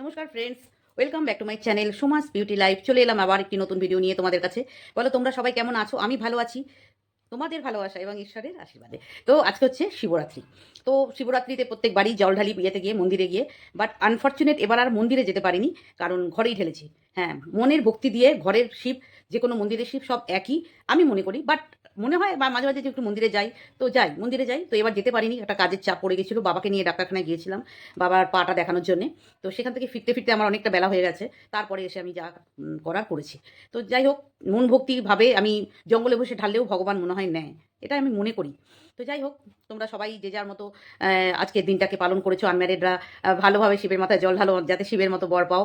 নমস্কার friends welcome back to my channel Soma's beauty life চলে এলাম আবার একটি নতুন ভিডিও নিয়ে তোমাদের কাছে। বলো, তোমরা সবাই কেমন আছো? আমি ভালো আছি। তোমাদের ভালোবাসা এবং ঈশ্বরের আশীর্বাদে। তো আজকে হচ্ছে শিবরাত্রি। তো শিবরাত্রিতে প্রত্যেক বাড়ি জল ঢালি ইয়েতে গিয়ে, মন্দিরে গিয়ে বাট আনফর্চুনেট এবার আর মন্দিরে যেতে পারিনি, কারণ ঘরেই ঢেলেছি। হ্যাঁ মনের ভক্তি দিয়ে ঘরের শিব যে কোনো মন্দিরের শিব সব একই, আমি মনে করি। বাট মনে হয় বা মাঝে মাঝে যে একটু মন্দিরে যাই, তো যাই, মন্দিরে যাই। তো এবার যেতে পারিনি, একটা কাজের চাপ পড়ে গেছিল, বাবাকে নিয়ে ডাক্তারখানায় গিয়েছিলাম, বাবার পাটা দেখানোর জন্য। তো সেখান থেকে ফিরতে ফিরতে আমার অনেকটা বেলা হয়ে গেছে, তারপরে এসে আমি যা করার করেছি। তো যাই হোক, মন ভক্তিভাবে আমি জঙ্গলে বসে ঢাললেও ভগবান মনে হয় নেয়, এটা আমি মনে করি। তো যাই হোক, তোমরা সবাই যে যার মতো আজকের দিনটাকে পালন করেছ আনম্যারিডরা ভালোভাবে শিবের মাথায় জল ঢালো, যাতে শিবের মতো বর পাও।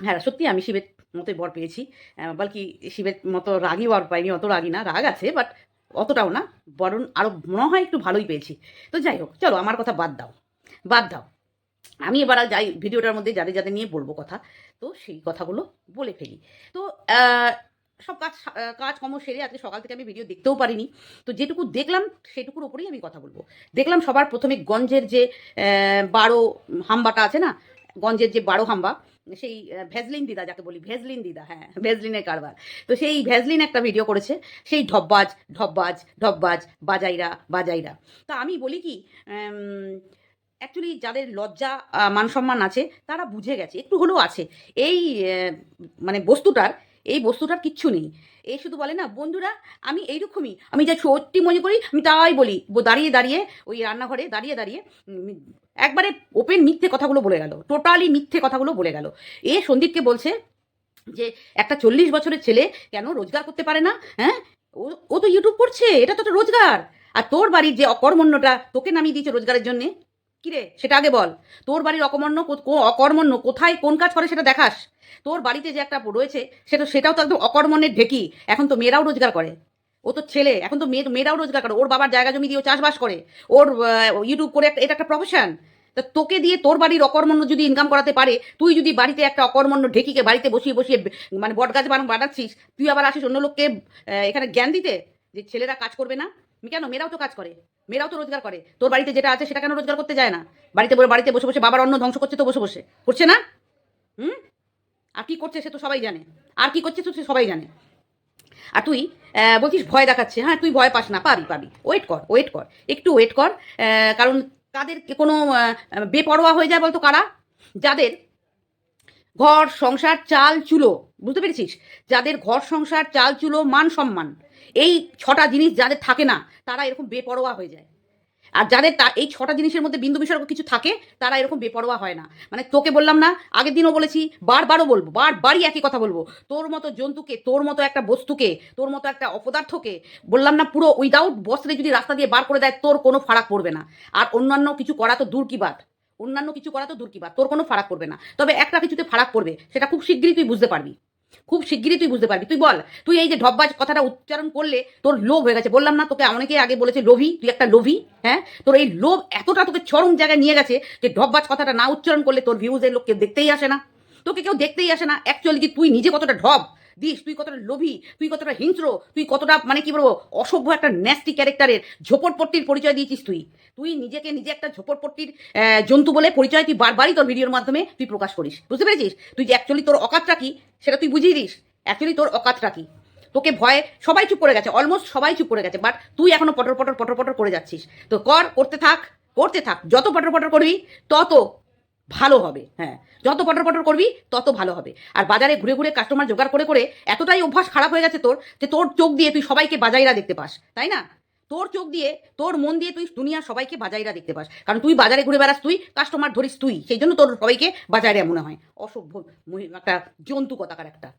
হ্যাঁ সত্যি আমি শিবের মতোই বর পেয়েছি। বলকি শিবের মতো রাগই বর পাইনি, অত রাগি না, রাগ আছে বাট অতটাও না, বরং আরও মনে হয় একটু ভালোই পেয়েছি। তো যাই হোক, চলো আমার কথা বাদ দাও বাদ দাও। আমি এবার আর যাই, ভিডিওটার মধ্যে যাদের যাদের নিয়ে বলব কথা, তো সেই কথাগুলো বলে ফেলি। তো সব কাজ কাজকর্ম সেরে আজকে সকাল থেকে আমি ভিডিও দেখতেও পারিনি। তো যেটুকু দেখলাম, সেটুকুর ওপরেই আমি কথা বলব। দেখলাম সবার প্রথমে গঞ্জের যে বারো হাম্বাটা আছে না, গঞ্জের যে বারো হাম্বা সেই ভেজলিন দিদা যাকে বলি ভেজলিন দিদা হ্যাঁ ভেজলিনের কারবার। তো সেই ভেজলিন একটা ভিডিও করেছে, সেই ঢব্বাজ ঢব্বাজ ঢব্বাজ, বাজাইরা বাজাইরা। তা আমি বলি কি অ্যাকচুয়ালি যাদের লজ্জা মান সম্মান আছে, তারা বুঝে গেছে, একটু হলেও আছে। এই মানে বস্তুটার, এই বস্তুটার কিচ্ছু নেই। এই শুধু বলে না, বন্ধুরা, আমি এইরকমই, আমি যা সত্যি মনে করি, আমি তাই বলি দাঁড়িয়ে দাঁড়িয়ে, ওই রান্নাঘরে দাঁড়িয়ে দাঁড়িয়ে একবারে ওপেন মিথ্যে কথাগুলো বলে গেল, টোটালি মিথ্যে কথাগুলো বলে গেল। এ সন্দীপকে বলছে যে, একটা চল্লিশ বছরের ছেলে কেন রোজগার করতে পারে না? হ্যাঁ? ও তো ইউটিউব করছে, এটা তো রোজগার। আর তোর বাড়ির যে অকর্মণ্যটা, তোকে নামিয়ে দিয়েছে রোজগারের জন্যে? কিরে সেটা আগে বল। তোর বাড়ির অকর্মণ্য অকর্মণ্য কোথায়, কোন কাজ করে সেটা দেখাস। তোর বাড়িতে যে একটা রয়েছে, সেটা, সেটাও তো একদম অকর্মণ্যের ঢেকি। এখন তো মেয়েরাও রোজগার করে। ও তো ছেলে, এখন তো মেয়ে, মেয়েরাও রোজগার করে, ওর বাবার জায়গা জমি দিয়ে ও চাষবাস করে, ওর ইউটিউব করে একটা, এটা একটা প্রফেশন তা তোকে দিয়ে তোর বাড়ির অকর্মণ্য যদি ইনকাম করাতে পারে, তুই যদি বাড়িতে একটা অকর্মণ্য ঢেকিকে বাড়িতে বসিয়ে বসিয়ে মানে বট গাছ বানাচ্ছিস, তুই আবার আসিস অন্য লোককে এখানে জ্ঞান দিতে যে ছেলেরা কাজ করবে না? কেন? মেয়েরাও তো কাজ করে, মেয়েরাও তো রোজগার করে। তোর বাড়িতে যেটা আছে সেটা কেন রোজগার করতে যায় না? বাড়িতে বাড়িতে বসে বসে বাবার অন্ন ধ্বংস করছে তো বসে বসে। করছে না? হুম? আর কি করছে সে তো সবাই জানে। আর কি করছে তো সে সবাই জানে। আর তুই বলছিস ভয় দেখাচ্ছে। হ্যাঁ তুই ভয় পাস না, পাবি পাবি। ওয়েট কর ওয়েট কর। একটু ওয়েট কর কারণ কাদের কোনো বেপরোয়া হয়ে যায় বলতো কারা? যাদের ঘর, সংসার, চাল, চুলো, বুঝতে পেরেছিস? যাদের ঘর, সংসার, চাল, চুলো, মান সম্মান, এই ছটা জিনিস যাদের থাকে না, তারা এরকম বেপরোয়া হয়ে যায়। আর যাদের তা এই ছটা জিনিসের মধ্যে বিন্দু বিসর্গ কিছু থাকে, তারা এরকম বেপরোয়া হয় না। মানে তোকে বললাম না, আগের দিনও বলেছি, বারবারও বলব, বারবারই একই কথা বলব। তোর মতো জন্তুকে, তোর মতো একটা বস্তুকে, তোর মতো একটা অপদার্থকে, বললাম না পুরো উইদাউট বস্ত্রে যদি রাস্তা দিয়ে বার করে দেয়, তোর কোনো ফারাক পড়বে না। আর অন্যান্য কিছু করা তো দূর কি বাদ অন্যান্য কিছু করা তো দূর কি বাদ তোর কোনো ফারাক পড়বে না। তবে একটা কিছুতে ফারাক পড়বে, সেটা খুব শিগগিরই তুই বুঝতে পারবি। খুব শিগগিরই তুই বুঝতে পারবি। তুই বল, তুই এই যে ঢব্বাজ কথাটা উচ্চারণ করলে তোর লোভ হয়ে গেছে। বললাম না, তোকে অনেকে আগে বলেছে লোভী, তুই একটা লোভী হ্যাঁ? তোর এই লোভ এতটা তোকে চরম জায়গায় নিয়ে গেছে যে ঢব্বাজ কথাটা না উচ্চারণ করলে তোর ভিউজের লোক কেউ দেখতেই আসে না। তোকে কেউ দেখতেই আসে না। অ্যাকচুয়ালি কি তুই নিজে কতটা ঢব? দিস, তুই কতটা লোভী, তুই কতটা হিংস্র, তুই কতটা মানে কি বলব, অসভ্য একটা ন্যাস্টি ক্যারেক্টারের ঝোপড়পট্টির পরিচয় দিয়েছিস তুই। তুই নিজেকে নিজে একটা ঝোপড়পট্টির জন্তু বলে পরিচয় তুই বারবারই তোর ভিডিওর মাধ্যমে তুই প্রকাশ করিস। বুঝতে পেরেছিস? তুই যে অ্যাকচুয়ালি তোর অকাতটা কি, সেটা তুই বুঝিয়ে দিস। অ্যাকচুয়ালি তোর অকাতটা কি? তোকে ভয়ে সবাই চুপ করে গেছে অলমোস্ট সবাই চুপ করে গেছে বাট তুই এখনও পটর পটর পটর পটর করে যাচ্ছিস। তো কর, করতে থাক করতে থাক, যত পটর পটর করবি, তত ভালো হবে হ্যাঁ। যত পটর পটর করবি, তত ভালো হবে। আর বাজারে ঘুরে ঘুরে কাস্টমার জোগাড় করে করে এতটাই অভ্যাস খারাপ হয়ে গেছে তোর, যে তোর চোখ দিয়ে তুই সবাইকে বাজাইরা দেখতে পাস, তাই না? তোর চোখ দিয়ে, তোর মন দিয়ে তুই দুনিয়ার সবাইকে বাজাইরা দেখতে পাস। কারণ তুই বাজারে ঘুরে বেড়াস, তুই কাস্টমার ধরিস তুই। সেই জন্য তোর সবাইকে বাজারে মনে হয়। অসভ্য একটা জন্তু কথাকার একটা।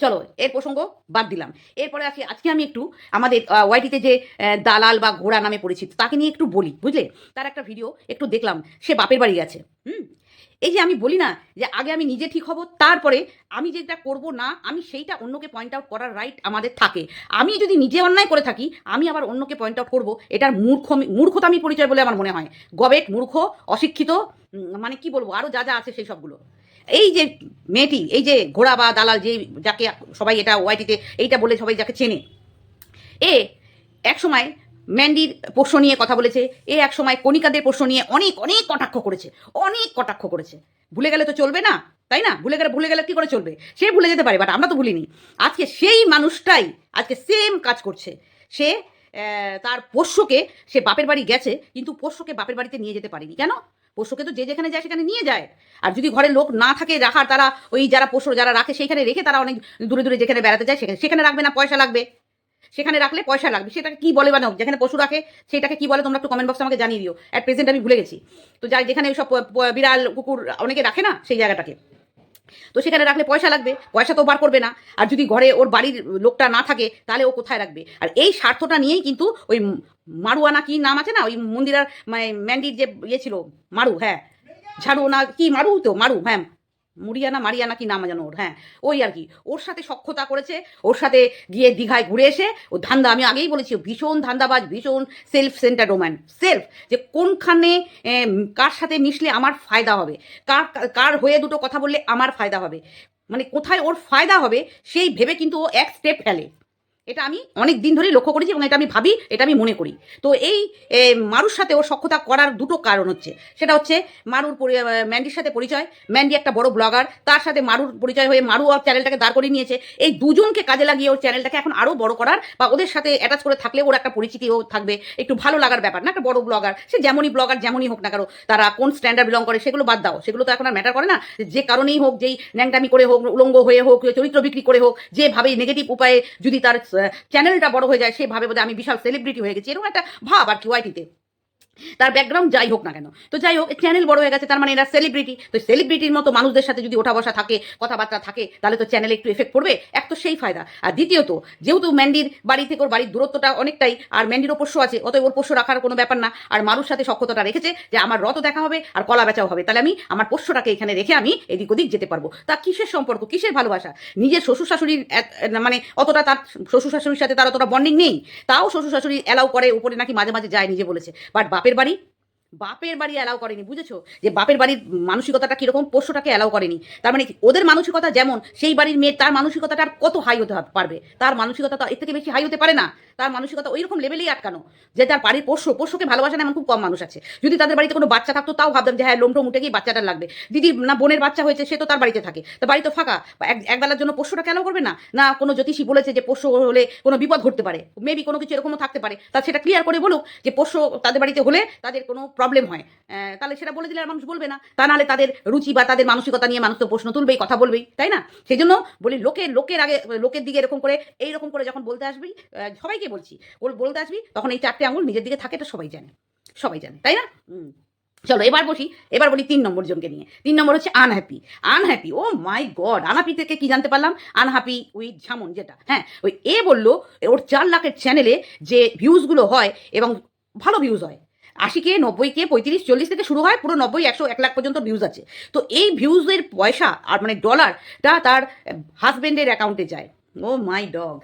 চলো, এর প্রসঙ্গ বাদ দিলাম। এরপরে আসি, আজকে আমি একটু আমাদের ওয়াইটিতে যে দালাল বা ঘোড়া নামে পরিচিত, তাকে নিয়ে একটু বলি, বুঝলে? তার একটা ভিডিও একটু দেখলাম, সে বাপের বাড়ি গেছে, হুম? এই যে আমি বলি না যে আগে আমি নিজে ঠিক হব, তারপরে আমি যেটা করব না, আমি সেইটা অন্যকে পয়েন্ট আউট করার রাইট আমাদের থাকে। আমি যদি নিজে অন্যায় করে থাকি, আমি আবার অন্যকে পয়েন্ট আউট করব, এটার মূর্খ মূর্খতা আমি পরিচয় বলে আমার মনে হয়। গবেট, মূর্খ, অশিক্ষিত মানে কি বলব আরও যা যা আছে সেই সবগুলো। এই যে মেয়েটি, এই যে ঘোড়া বা দালাল যে, যাকে সবাই এটা ওয়াইটিতে এইটা বলে সবাই যাকে চেনে। এ এক সময় ম্যান্ডির পোষ্য নিয়ে কথা বলেছে, এ এক সময় কণিকাদের পোষ্য নিয়ে অনেক অনেক কটাক্ষ করেছে, অনেক কটাক্ষ করেছে। ভুলে গেলে তো চলবে না, তাই না? ভুলে গেলে ভুলে গেলে কি করে চলবে? সে ভুলে যেতে পারে, বাট আমরা তো ভুলিনি। আজকে সেই মানুষটাই আজকে সেম কাজ করছে। সে তার পোষ্যকে, সে বাপের বাড়ি গেছে, কিন্তু পোষ্যকে বাপের বাড়িতে নিয়ে যেতে পারেনি। কেন? পোষ্যকে তো যে যেখানে যায় সেখানে নিয়ে যায়। আর যদি ঘরে লোক না থাকে রাখার, তারা ওই যারা পোষ্য যারা রাখে সেইখানে রেখে তারা অনেক দূরে দূরে যেখানে বেড়াতে যায় সেখানে সেখানে রাখবে না, পয়সা লাগবে। সেখানে রাখলে পয়সা লাগবে। সেটাকে কি বলে বানাও? যেখানে পশু রাখে সেটাকে কি বলে? তোমরা একটু কমেন্ট বক্সে আমাকে জানিয়ে দিও। অ্যাট প্রেজেন্ট আমি ভুলে গেছি। তো যাই, যেখানে সব বিড়াল, কুকুর অনেকে রাখে না, সেই জায়গাটাকে। তো সেখানে রাখলে পয়সা লাগবে, পয়সা তো বার করবে না। আর যদি ঘরে ওর বাড়ির লোকটা না থাকে, তাহলে ও কোথায় রাখবে? আর এই স্বার্থটা নিয়েই কিন্তু ওই মারুয়া না কি নাম আছে না, ওই মন্দিরার মানে ম্যান্ডির যে ইয়ে ছিল, মারু হ্যাঁ। ঝাড়ু না, কি মারু তো? মারু হ্যাঁ। মুরিয়ানা মারিয়ানা কি নাম জানো ওর হ্যাঁ ওই আর কি। ওর সাথে সক্ষতা করেছে, ওর সাথে গিয়ে দীঘায় ঘুরে এসে, ও ধান্দা, আমি আগেই বলেছি ভীষণ ধান্দাবাজ, ভীষণ সেলফ সেন্টার ওম্যান সেলফ যে কোনখানে কার সাথে মিশলে আমার ফায়দা হবে, কার কার হয়ে দুটো কথা বললে আমার ফায়দা হবে মানে কোথায় ওর ফায়দা হবে, সেই ভেবে কিন্তু ও এক স্টেপ ফেলে। এটা আমি অনেক দিন ধরেই লক্ষ্য করেছি এবং এটা আমি ভাবি, এটা আমি মনে করি। তো এই মারুর সাথে ওর সক্ষতা করার দুটো কারণ হচ্ছে। সেটা হচ্ছে মারুর ম্যান্ডির সাথে পরিচয়। ম্যান্ডি একটা বড় ব্লগার, তার সাথে মারুর পরিচয় হয়ে মারু ওর চ্যানেলটাকে দাঁড় করিয়ে নিয়েছে। এই দুজনকে কাজে লাগিয়ে ওর চ্যানেলটাকে এখন আরও বড় করার বা ওদের সাথে অ্যাটাচ করে থাকলে ওর একটা পরিচিতিও থাকবে। একটু ভালো লাগার ব্যাপার না, একটা বড় ব্লগার। সে যেমনই ব্লগার, যেমনই হোক না কারও তারা কোন স্ট্যান্ডার্ড বিলং করে সেগুলো বাদ দাও। সেগুলো তো এখন আর ম্যাটার করে না। যে কারণেই হোক, যেই ন্যাংটামি করে হোক, উলঙ্গ হয়ে হোক, চরিত্র বিক্রি করে হোক যেভাবেই নেগেটিভ উপায়ে যদি তার চ্যানেলটা বড় হয়ে যায় সেভাবে বোধহয় আমি বিশাল সেলিব্রিটি হয়ে গেছি। এরকম একটা ভাব আর কি ওয়াইটিতে তার ব্যাকগ্রাউন্ড যাই হোক না কেন। তো যাই হোক চ্যানেল বড় হয়ে গেছে, তার মানে এরা সেলিব্রিটি তো সেলিব্রিটির মতো মানুষদের সাথে যদি ওঠা বসা থাকে, কথাবার্তা থাকে, তাহলে তো চ্যানেলে একটু এফেক্ট পড়বে, এক তো সেই ফায়দা। আর দ্বিতীয়ত, যেহেতু ম্যান্ডির বাড়ি থেকে ওর বাড়ির দূরত্বটা অনেকটাই, আর ম্যান্ডিরও পোষ্য আছে, অতএব ওর পোষ্য রাখার কোনো ব্যাপার না। আর মারুর সাথে সক্ষতাটা রেখেছে যে আমার রত দেখা হবে আর কলা বেচাও হবে। তাহলে আমি আমার পোষ্যটাকে এখানে রেখে আমি এদিক ওদিক যেতে পারব। তা কিসের সম্পর্ক? কিসের ভালোবাসা? নিজের শ্বশুর শাশুড়ির মানে অতটা তার শ্বশুর শাশুড়ির সাথে তার অতটা বন্ডিং নেই। তাও শ্বশুর শাশুড়ি অ্যালাউ করে, উপরে নাকি মাঝে মাঝে যায়, নিজে বলেছে। বাট বাপের বাড়ি বাপের বাড়ি অ্যালাউ করেনি, বুঝেছ? যে বাপের বাড়ির মানসিকতাটা কীরকম, পোষ্যটাকে অ্যালাউ করেনি। তার মানে ওদের মানসিকতা যেমন, সেই বাড়ির মেয়ে তার মানসিকতাটা কত হাই হতে পারবে? তার মানসিকতা তো এর থেকে বেশি হাই হতে পারে না। তার মানসিকতা ওই রকম লেভেলেই আটকানো, যে তার বাড়ির পোষ্য, পোষ্যকে ভালোবাসে না এমন খুব কম মানুষ আছে। যদি তাদের বাড়িতে কোনো বাচ্চা থাকতো, তাও ভাবতাম যে হ্যাঁ লোমটো উঠে গিয়ে বাচ্চাটার লাগবে। দিদি, না বোনের বাচ্চা হয়েছে, সে তো তার বাড়িতে থাকে। তো বাড়ি তো ফাঁকা। এক, একবেলার জন্য পোষ্যটা কেন করবে না? না কোনো জ্যোতিষী বলেছে যে পোষ্য হলে কোনো বিপদ ঘটতে পারে? মেবি কোনো কিছু এরকমও থাকতে পারে। তা সেটা ক্লিয়ার করে বলুক যে পোষ্য তাদের বাড়িতে হলে তাদের কোনো প্রবলেম হয়। তাহলে সেটা বলে দিলে আর মানুষ বলবে না। তা নাহলে তাদের রুচি বা তাদের মানসিকতা নিয়ে মানুষ তো প্রশ্ন তুলবেই, কথা বলবেই, তাই না? সেই জন্য বলি লোকের লোকের আগে, লোকের দিকে এরকম করে, এইরকম করে যখন বলতে আসবি সবাইকে বলছি। বলতে আসবি, তখন এই চারটে আঙুল নিজের দিকে থাকে, এটা সবাই জানে। সবাই জানে, তাই না? চলো, এবার বসি, এবার বলি তিন নম্বর জনকে নিয়ে। তিন নম্বর হচ্ছে unhappy. Unhappy, oh my god, unhappy থেকে কি জানতে পারলাম? আনহ্যাপি উইথ ঝামন, যেটা হ্যাঁ ওই এ বলল, ওর চার লাখের চ্যানেলে যে ভিউজগুলো হয় এবং ভালো ভিউজ হয় আশিকে, নব্বইকে, পঁয়ত্রিশ, চল্লিশ থেকে শুরু হয়, পুরো নব্বই, একশো, এক লাখ পর্যন্ত ভিউজ আছে। তো এই ভিউজের পয়সা আর মানে ডলারটা তার হাজব্যান্ডের অ্যাকাউন্টে যায়। ও মাই ডগ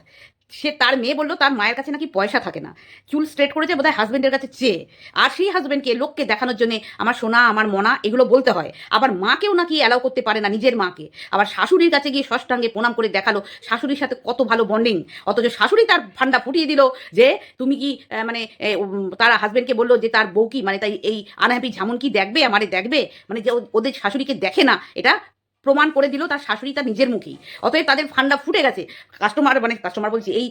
সে তার মেয়ে বলল, তার মায়ের কাছে নাকি পয়সা থাকে না। চুল স্ট্রেট করেছে, বোধহয় হাজবেন্ডের কাছে চেয়ে। আর সেই হাজবেন্ডকে লোককে দেখানোর জন্য আমার সোনা, আমার মনা, এগুলো বলতে হয়। আবার মাকেও নাকি অ্যালাউ করতে পারে না নিজের মাকে। আবার শাশুড়ির কাছে গিয়ে ষষ্ঠাঙ্গে প্রণাম করে দেখাল, শাশুড়ির সাথে কত ভালো বন্ডিং অথচ শাশুড়ি তার ফান্ডা ফুটিয়ে দিল যে, তুমি কি মানে তার হাজবেন্ডকে বলল যে, তার বউ কি মানে তাই এই আনহ্যাপি ঝামন কি দেখবে, আমারে দেখবে? মানে যে ওদের শাশুড়িকে দেখে না, এটা প্রমাণ করে দিল তার শাশুড়ি তার নিজের মুখেই। অতএব তাদের ফান্ডা ফুটে গেছে। কাস্টমার মানে কাস্টমার বলছি, এই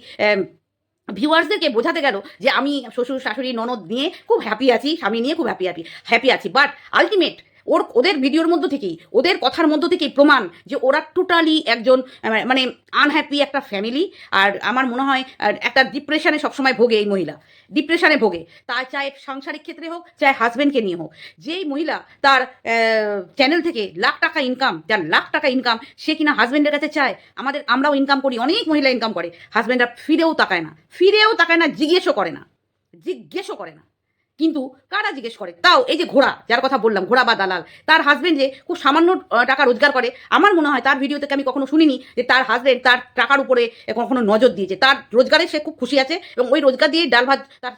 ভিউয়ার্সদেরকে বোঝাতে গেল যে আমি শ্বশুর, শাশুড়ি, ননদ নিয়ে খুব হ্যাপি আছি, স্বামী নিয়ে খুব হ্যাপি হ্যাপি হ্যাপি আছি। বাট আলটিমেট ওর, ওদের ভিডিওর মধ্য থেকেই, ওদের কথার মধ্য থেকেই প্রমাণ যে ওরা টোটালি একজন মানে আনহ্যাপি একটা ফ্যামিলি আর আমার মনে হয় একটা ডিপ্রেশনে সবসময় ভোগে এই মহিলা। ডিপ্রেশনে ভোগে। তা চাই সাংসারিক ক্ষেত্রে হোক চাই হাজব্যান্ডকে নিয়ে হোক। যেই মহিলা তার চ্যানেল থেকে লাখ টাকা ইনকাম যার লাখ টাকা ইনকাম সে কিনা হাজব্যান্ডের কাছে চায়, আমাদের, আমরাও ইনকাম করি, অনেক মহিলা ইনকাম করে হাজব্যান্ডরা ফিরেও তাকায় না। ফিরেও তাকায় না, জিজ্ঞেসও করে না। জিজ্ঞেসও করে না। কিন্তু কারা জিজ্ঞেস করে? তাও এই যে ঘোড়া, যার কথা বললাম, ঘোড়া বা দালাল, তার হাজবেন্ড যে খুব সামান্য টাকা রোজগার করে, আমার মনে হয় তার ভিডিও থেকে আমি কখনো শুনিনি যে তার হাজবেন্ড তার টাকার উপরে কখনো নজর দিয়েছে। তার রোজগারে সে খুব খুশি আছে এবং ওই রোজগার দিয়ে ডাল ভাত তার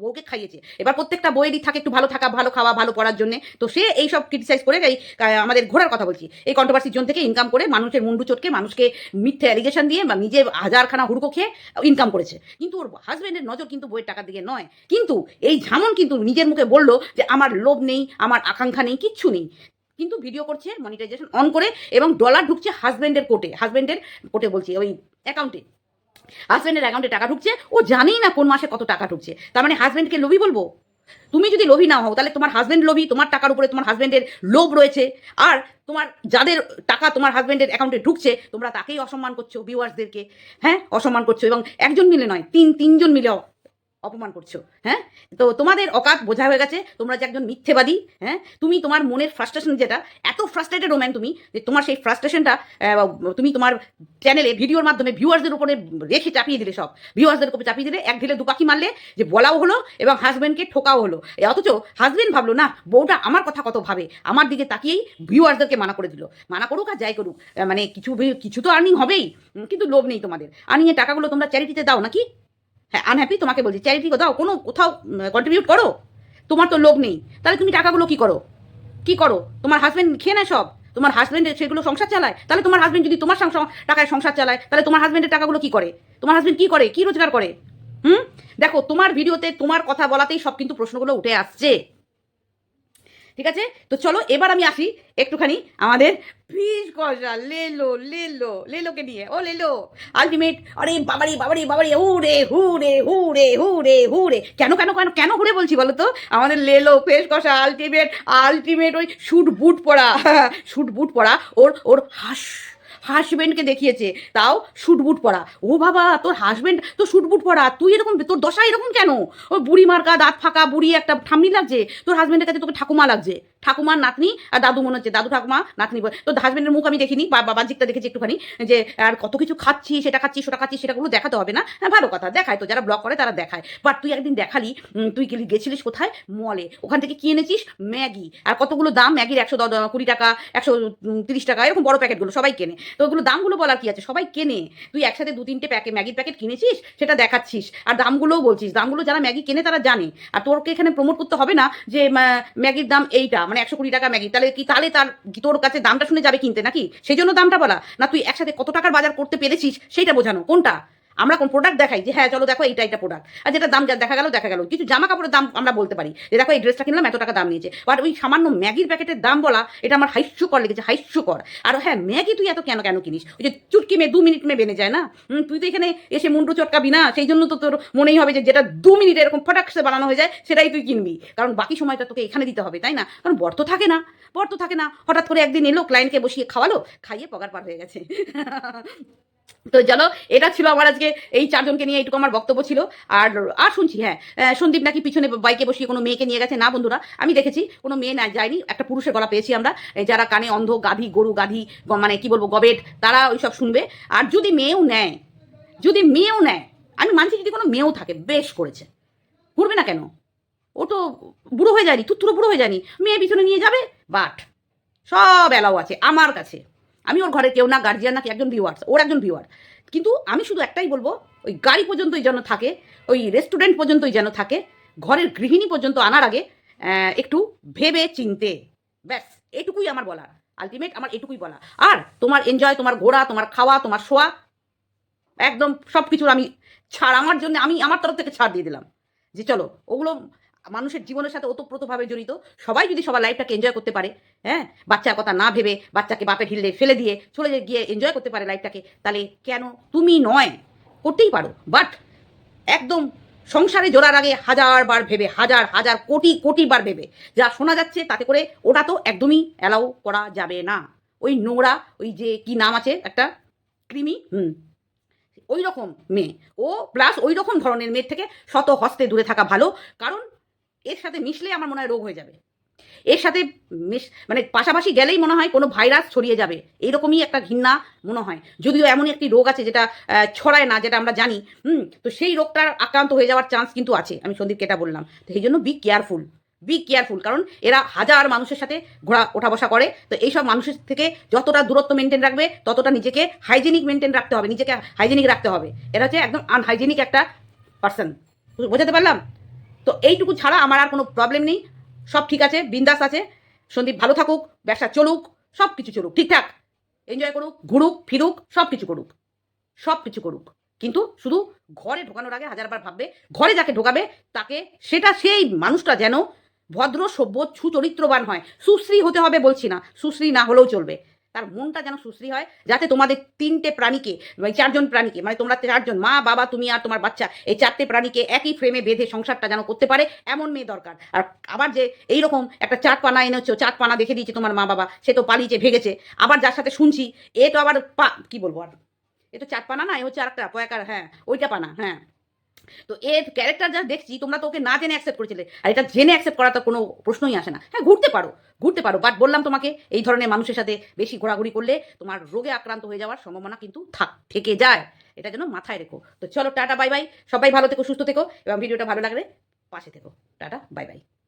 বউকে খাইয়েছে। এবার প্রত্যেকটা বইয়েরই থাকে একটু ভালো থাকা, ভালো খাওয়া, ভালো পড়ার জন্য। তো সে এই সব ক্রিটিসাইজ করে এই আমাদের ঘোড়ার কথা বলছি। এই কন্ট্রোভার্সির জন্য থেকে ইনকাম করে মানুষের মুন্ডু চটকে, মানুষকে মিথ্যে অ্যালিগেশন দিয়ে বা নিজে হাজারখানা হুড়কো খেয়ে ইনকাম করেছে। কিন্তু ওর হাজবেন্ডের নজর কিন্তু বইয়ের টাকার দিকে নয়। কিন্তু এই ঝামন কিন্তু নিজের মুখে বলল যে, আমার লোভ নেই, আমার আকাঙ্ক্ষা নেই, কিচ্ছু নেই। কিন্তু ভিডিও করছে মনিটাইজেশন অন করে এবং ডলার ঢুকছে হাজব্যান্ডের কোর্টে হাজব্যান্ডের কোর্টে বলছি, ওই অ্যাকাউন্টে হাজব্যান্ডের অ্যাকাউন্টে টাকা ঢুকছে, ও জানেই না কোন মাসে কত টাকা ঢুকছে। তার মানে হাজব্যান্ডকে লোভি বলব? তুমি যদি লোভী না হও, তাহলে তোমার হাজব্যান্ড লোভী, তোমার টাকার উপরে তোমার হাজব্যান্ডের লোভ রয়েছে। আর তোমার যাদের টাকা তোমার হাজব্যান্ডের অ্যাকাউন্টে ঢুকছে, তোমরা তাকেই অসম্মান করছ ভিউয়ার্সদেরকে হ্যাঁ? অসম্মান করছ এবং একজন মিলে নয়, তিন, তিনজন মিলে অপমান করছ হ্যাঁ? তো তোমাদের অকাত বোঝা হয়ে গেছে, তোমরা যে একজন মিথ্যেবাদী হ্যাঁ? তুমি তোমার মনের ফ্রাস্ট্রেশন যেটা, এত ফ্রাস্ট্রেটেড ওম্যান তুমি, যে তোমার সেই ফ্রাস্ট্রেশনটা তুমি তোমার চ্যানেলে ভিডিওর মাধ্যমে ভিউয়ার্সদের উপরে রেখে চাপিয়ে দিলে সব। ভিউয়ার্সদের উপরে চাপিয়ে দিলে এক ঢিলে দুপাখি মারলে যে বলাও হলো এবং হাজব্যান্ডকে ঠোকাও হলো। অথচ হাজব্যান্ড ভাবলো, না, বউটা আমার কথা কত ভাবে, আমার দিকে তাকিয়েই ভিউয়ার্সদেরকে মানা করে দিল। মানা করুক আর যাই করুক মানে কিছু কিছু তো আর্নিং হবেই, কিন্তু লোভ নেই তোমাদের। আর্নিংয়ের টাকাগুলো তোমরা চ্যারিটিতে দাও নাকি? হ্যাঁ আনহ্যাপি তোমাকে বলছি। চ্যারিটি কোথাও, কোনো কোথাও কন্ট্রিবিউট করো? তোমার তো লোক নেই। তাহলে তুমি টাকাগুলো কী করো? কি করো? তোমার হাজব্যান্ড খেয়ে নেয় সব? তোমার হাজব্যান্ড সেগুলো সংসার চালায়? তাহলে তোমার হাজব্যান্ড যদি তোমার টাকায় সংসার চালায়, তাহলে তোমার হাজব্যান্ডের টাকাগুলো কী করে? তোমার হাজব্যান্ড কী করে? কী রোজগার করে? হুম? দেখো, তোমার ভিডিওতে তোমার কথা বলাতেই সব কিন্তু প্রশ্নগুলো উঠে আসছে। ঠিক আছে? তো চলো, এবার আমি আসি একটুখানি আমাদের ফিস কষা লেলো লেলো, লেলোকে নিয়ে। ও, লেলো আলটিমেট আরে বাবারি বাবারি বাবারি হু রে হু রে হু রে হু রে হু রে কেন কেন কেন কেন ঘুরে বলছি বলো তো? আমাদের লেলো ফেস কষা আলটিমেট আলটিমেট ওই শুট বুট পরা শুট বুট পরা, ওর ওর হাস হাজবেন্ডকে দেখিয়েছে, তাও শুটবুট পরা। ও বাবা, তোর হাজব্যান্ড তো শুটবুট পরা, তুই এরকম, তোর দশা এরকম কেন? ও বুড়ি মার্কা দাঁত ফাঁকা, বুড়ি একটা ঠাম্মি লাগছে, তোর হাজব্যান্ডের কাছে তোকে ঠাকুমা লাগছে। ঠাকুমার নাতনি আর দাদু মনে হচ্ছে, দাদু ঠাকুমা, নাতনি বলে। তোর হাজবেন্ডের মুখ আমি দেখিনি, বা বাবাজিকটা দেখেছি একটুখানি, যে আর কত কিছু খাচ্ছি, সেটা খাচ্ছি সেটা খাচ্ছি, সেটাগুলো দেখাতে হবে না। হ্যাঁ ভালো কথা, দেখায় তো, যারা ব্লগ করে তারা দেখায়। বাট তুই একদিন দেখালি তুই গেছিলিস কোথায়? মলে ওখান থেকে কি এনেছিস? ম্যাগি। আর কতগুলো দাম? ম্যাগির একশো কুড়ি টাকা, একশো তিরিশ টাকা, এরকম বড় প্যাকেটগুলো সবাই কেনে। তো ওগুলো দামগুলো বলার কি আছে, সবাই কেনে। তুই একসাথে দু তিনটে প্যাকেট ম্যাগির প্যাকেট কিনেছিস? সেটা দেখাচ্ছিস। আর দামগুলোও বলছিস, দামগুলো যারা ম্যাগি কেনে তারা জানে। আর তোরকে এখানে প্রমোট করতে হবে না যে ম্যাগির দাম এইটা মানে একশো কুড়ি টাকা ম্যাগি। তাহলে কি, তাহলে তার তোর কাছে দামটা শুনে যাবে কিনতে নাকি? সেই জন্য দামটা বলা। না, তুই একসাথে কত টাকার বাজার করতে পেরেছিস, সেইটা বোঝানো। কোনটা? আমরা কোন প্রোডাক্ট দেখাই যে হ্যাঁ চলো দেখো এইটা এটা প্রোডাক্ট আর যেটা দাম যা দেখা গেল দেখা গেল। কিছু জামা কাপড়ের দাম আমরা বলতে পারি যে দেখো, এই ড্রেসটা কিনলাম, এত টাকা দাম নিয়েছে। বাট ওই সামান্য ম্যাগির প্যাকেটের দাম বলা, এটা আমার হাস্যকর লেগেছে, হাস্যকর। আর হ্যাঁ ম্যাগি তুই এত কেন কেন কিনিস? ওই যে চুটকি মেয়ে দু মিনিট মেয়ে বেনে যায় না? তুই তো এখানে এসে মুন্ডু চটকাবি না? সেই জন্য তো তোর মনেই হবে যে যেটা দু মিনিটে এরকম ফটাকসে বানানো হয়ে যায়, সেটাই তুই কিনবি। কারণ বাকি সময়টা তোকে এখানে দিতে হবে, তাই না? কারণ বর তো থাকে না, বর তো থাকে না। হঠাৎ করে একদিন এলো ক্লায়েন্টকে বসিয়ে খাওয়ালো, খাইয়ে পগার পার হয়ে গেছে। তো চলো এটা ছিল আমার আজকে এই চারজনকে নিয়ে এইটুকু আমার বক্তব্য ছিল। আর আর শুনছি হ্যাঁ সন্দীপ নাকি পিছনে বাইকে বসিয়ে কোনো মেয়েকে নিয়ে গেছে? না বন্ধুরা, আমি দেখেছি, কোনো মেয়ে না যায়নি, একটা পুরুষের গলা পেয়েছি আমরা যারা কানে অন্ধ, গাধি, গরু, গাধি মানে কি বলব, গবেট, তারা ওইসব শুনবে। আর যদি মেয়েও নেয়, যদি মেয়েও নেয়, আমি মানছি যদি কোনো মেয়েও থাকে, বেশ করেছে। ঘুরবে না কেন? ও তো বুড়ো হয়ে যায়নি তুত্তুরো বুড়ো হয়ে যায়নি, মেয়ে পিছনে নিয়ে যাবে? বাট, সব অ্যালাও আছে, আমার কাছে। আমি ওর ঘরে কেউ না গার্জিয়ান না একজন ভিউয়ার্স ওর একজন ভিউয়ার কিন্তু আমি শুধু একটাই বলব, ওই গাড়ি পর্যন্তই যেন থাকে, ওই রেস্টুরেন্ট পর্যন্তই যেন থাকে, ঘরের গৃহিণী পর্যন্ত আনার আগে একটু ভেবে চিনতে। ব্যাস, এটুকুই আমার বলা আলটিমেট আমার এটুকুই বলা আর তোমার এনজয় তোমার ঘোরা, তোমার খাওয়া, তোমার শোয়া, একদম সব কিছুর আমি ছাড়, আমার জন্য, আমি আমার তরফ থেকে ছাড় দিয়ে দিলাম। যে চলো, ওগুলো মানুষের জীবনের সাথে ওতপ্রোতভাবে জড়িত। সবাই যদি সবার লাইফটাকে এনজয় করতে পারে হ্যাঁ? বাচ্চার কথা না ভেবে বাচ্চাকে বাপে ঢিলে ফেলে দিয়ে চলে গিয়ে এনজয় করতে পারে লাইফটাকে তাহলে কেন তুমি নয়? করতেই পারো। বাট একদম সংসারে জোড়ার আগে হাজার বার ভেবে, হাজার হাজার, কোটি কোটি বার ভেবে যা শোনা যাচ্ছে তাতে করে ওটা তো একদমই অ্যালাউ করা যাবে না। ওই নোংরা, ওই যে কি নাম আছে একটা? কৃমি? হুম। ওই রকম মেয়ে। ও প্লাস ওই রকম ধরনের মেয়ের থেকে শত হস্তে দূরে থাকা ভালো। কারণ এর সাথে মিশলে আমার মনে হয় রোগ হয়ে যাবে। এর সাথে মিশ মানে পাশাপাশি গেলেই মনে হয় কোনো ভাইরাস ছড়িয়ে যাবে। এইরকমই একটা ঘৃণা মনে হয়। যদিও এমনই একটি রোগ আছে যেটা ছড়ায় না, যেটা আমরা জানি। হুম, তো সেই রোগটার আক্রান্ত হয়ে যাওয়ার চান্স কিন্তু আছে, আমি সন্দীপকে এটা বললাম। তো সেই জন্য বি কেয়ারফুল বি কেয়ারফুল কারণ এরা হাজার মানুষের সাথে ঘোরা ওঠা বসা করে। তো এইসব মানুষের থেকে যতটা দূরত্ব মেনটেন রাখবে, ততটা নিজেকে হাইজেনিক মেনটেন রাখতে হবে, নিজেকে হাইজেনিক রাখতে হবে। এরা হচ্ছে একদম আনহাইজেনিক একটা পার্সন বোঝাতে পারলাম? তো এইটুকু ছাড়া আমার আর কোনো প্রবলেম নেই। সব ঠিক আছে, বিন্দাস আছে। সন্দীপ ভালো থাকুক, ব্যবসা চলুক, সব কিছু চলুক, ঠিকঠাক। এনজয় করুক, ঘুরুক, ফিরুক, সব কিছু করুক। সব কিছু করুক। কিন্তু শুধু ঘরে ঢোকানোর আগে হাজারবার ভাববে, ঘরে যাকে ঢোকাবে, তাকে সেটা সেই মানুষটা যেন ভদ্র, সভ্য, সুচরিত্রবান হয়। সুশ্রী হতে হবে বলছি না, সুশ্রী না হলেও চলবে। তার মনটা যেন সুশ্রী হয়, যাতে তোমাদের তিনটে প্রাণীকে এই চারজন প্রাণীকে মানে তোমরা চারজন, মা, বাবা, তুমি আর তোমার বাচ্চা, এই চারটে প্রাণীকে একই ফ্রেমে বেঁধে সংসারটা যেন করতে পারে, এমন মেয়ে দরকার। আর আবার যে এইরকম একটা চাট পানা এনেছো চাট পানা দেখে দিয়েছে তোমার মা বাবা, সে তো পালিয়েছে, ভেগেছে। আবার যার সাথে শুনছি, এ তো আবার পা, কী বলব আর? এ তো চাট পানা না, এ হচ্ছে আরেকটা পয়াকার হ্যাঁ ওইটা পানা হ্যাঁ। তো এর ক্যারেক্টার যা দেখছি, তোমরা তো ওকে না জেনে অ্যাকসেপ্ট করেছিলে। আর এটা জেনে অ্যাকসেপ্ট করা তো কোনো প্রশ্নই আসে না। হ্যাঁ ঘুরতে পারো ঘুরতে পারো। বাট বললাম তোমাকে, এই ধরনের মানুষের সাথে বেশি ঘোরাঘুরি করলে তোমার রোগে আক্রান্ত হয়ে যাওয়ার সম্ভাবনা কিন্তু থাক, থেকে যায়। এটা যেন মাথায় রেখো। তো চলো, টাটা বাই বাই সবাই ভালো থেকো, সুস্থ থেকো। এবং ভিডিওটা ভালো লাগলে পাশে থেকো। Tata bye bye